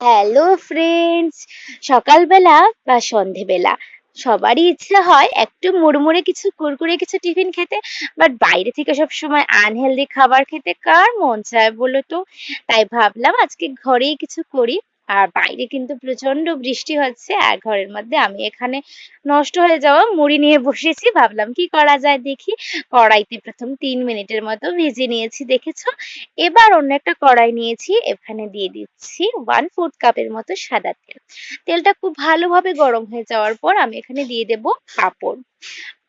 Hello friends সকালবেলা বা সন্ধেবেলা সবারই ইচ্ছা হয় একটু মুড়মুড়ে কিছু, কুরকুরে কিছু টিফিন খেতে বাট বাইরে থেকে সব সময় আনহেলদি খাবার খেতে কার মন চায় বলো তো? তাই ভাবলাম আজকে ঘরেই কিছু করি। আর বাইরে কিন্তু প্রচণ্ড বৃষ্টি হচ্ছে আর ঘরের মধ্যে আমি এখানে নষ্ট হয়ে যাওয়া মুড়ি নিয়ে বসেছি। ভাবলাম কি করা যায় দেখি। কড়াইতে প্রথম তিন মিনিটের মতো ভেজে নিয়েছি, দেখেছ? এবার অন্য একটা কড়াই নিয়েছি, এখানে দিয়ে দিচ্ছি ওয়ান ফোর্থ কাপের মতো সাদা তেল। তেলটা খুব ভালোভাবে গরম হয়ে যাওয়ার পর আমি এখানে দিয়ে দেব পাঁপড়।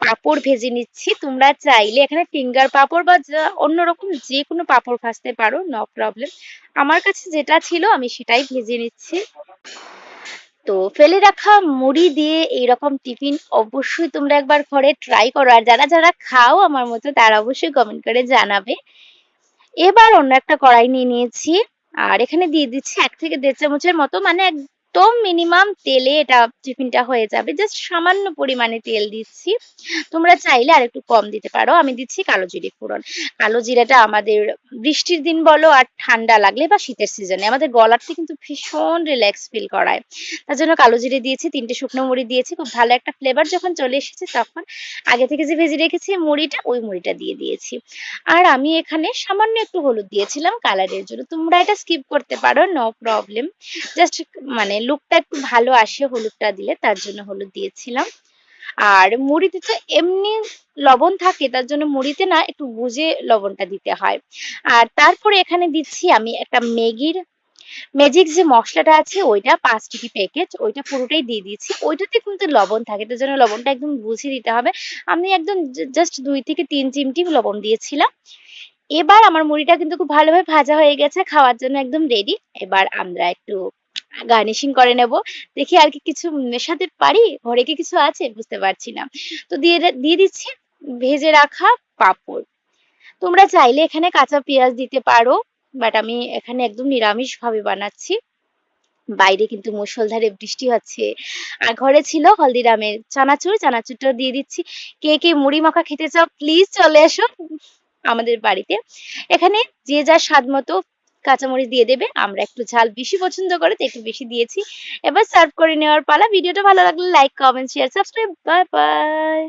পাঁপড় ভেজে নিচ্ছি। তোমরা চাইলে এখানে ফিঙ্গার পাঁপড় বা অন্যরকম যে কোনো পাঁপড় ভাজতে পারো নো প্রবলেম আমার কাছে যেটা ছিল আমি সেটাই ভেজে নিচ্ছি। তো ফেলে রাখা মুড়ি দিয়ে এইরকম টিফিন অবশ্যই তোমরা একবার ঘরে ট্রাই করো। আর যারা যারা খাও আমার মতো তারা অবশ্যই কমেন্ট করে জানাবে। এবার অন্য একটা কড়াই নিয়ে নিয়েছি। আর এখানে দিয়ে দিচ্ছি এক থেকে দেড় চামচের মতো মানে একদম মিনিমাম তেলে এটা টিফিনটা হয়ে যাবে। জাস্ট সামান্য পরিমাণে তেল দিচ্ছি। তোমরা চাইলে আর একটু কম দিতে পারো। আমি দিচ্ছি কালো জিরে ফোড়ন। কালো জিরাটা আমাদের বৃষ্টির দিন বলো আর ঠান্ডা লাগলে বা শীতের সিজনে আমাদের গলাতে কিন্তু ভীষণ রিল্যাক্স ফিল করায়। তার জন্য কালো জিরে দিয়েছি, তিনটে শুকনো মুড়ি দিয়েছি। খুব ভালো একটা ফ্লেভার যখন চলে এসেছে তখন আগে থেকে যে ভেজে রেখেছি মুড়িটা, ওই মুড়িটা দিয়ে দিয়েছি। আর আমি এখানে সামান্য একটু হলুদ দিয়েছিলাম কালারের জন্য। তোমরা এটা স্কিপ করতে পারো নো প্রবলেম জাস্ট মানে লুকটা একটু ভালো আসে, হলুদটা দিলে, তার জন্য হলুদ দিয়েছিলাম। আর মুড়িতে তো এমনি লবণ থাকে, তার জন্য মুড়িতে না একটু বুঝে লবণটা দিতে হয়। আর তারপরে এখানে দিচ্ছি আমি একটা ম্যাগির, ম্যাজিক যে মশলাটা আছে, ওইটা পাঁচ টিকি প্যাকেট ওইটা পুরোটাই দিয়ে দিয়েছি। ওইটাতে কিন্তু লবণ থাকে, তার জন্য লবণটা একদম বুঝে দিতে হবে। আমি একদম জাস্ট দুই থেকে তিন চিমটি লবণ দিয়েছিলাম। এবার আমার মুড়িটা কিন্তু খুব ভালোভাবে ভাজা হয়ে গেছে, খাওয়ার জন্য একদম রেডি এবার আমরা একটু গার্নিশিং করে নেব। দেখি আর কি কিছু মেশাতে পারি? ঘরে কি কিছু আছে? বুঝতে পারছি না। তো দিয়ে দিয়ে দিচ্ছি ভেজে রাখা পাঁপড়। তোমরা চাইলে এখানে কাঁচা পেঁয়াজ দিতে পারো বাট আমি এখানে একদম নিরামিষ ভাবে বানাচ্ছি। বাইরে কিন্তু মুষলধারে বৃষ্টি হচ্ছে। আর ঘরে ছিল হলদিরামের চানাচুর। চানাচুরটা দিয়ে দিচ্ছি। কে কে মুড়ি মাখা খেতে চাও প্লিজ চলে এসো আমাদের বাড়িতে। এখানে যে যার স্বাদ মতো কাঁচামরিচ দিয়ে দেবে। আমরা একটু ঝাল বেশি পছন্দ করে তো একটু বেশি দিয়েছি। এবার সার্ভ করে নেওয়ার পালা। ভিডিওটা ভালো লাগলে like comment share subscribe bye bye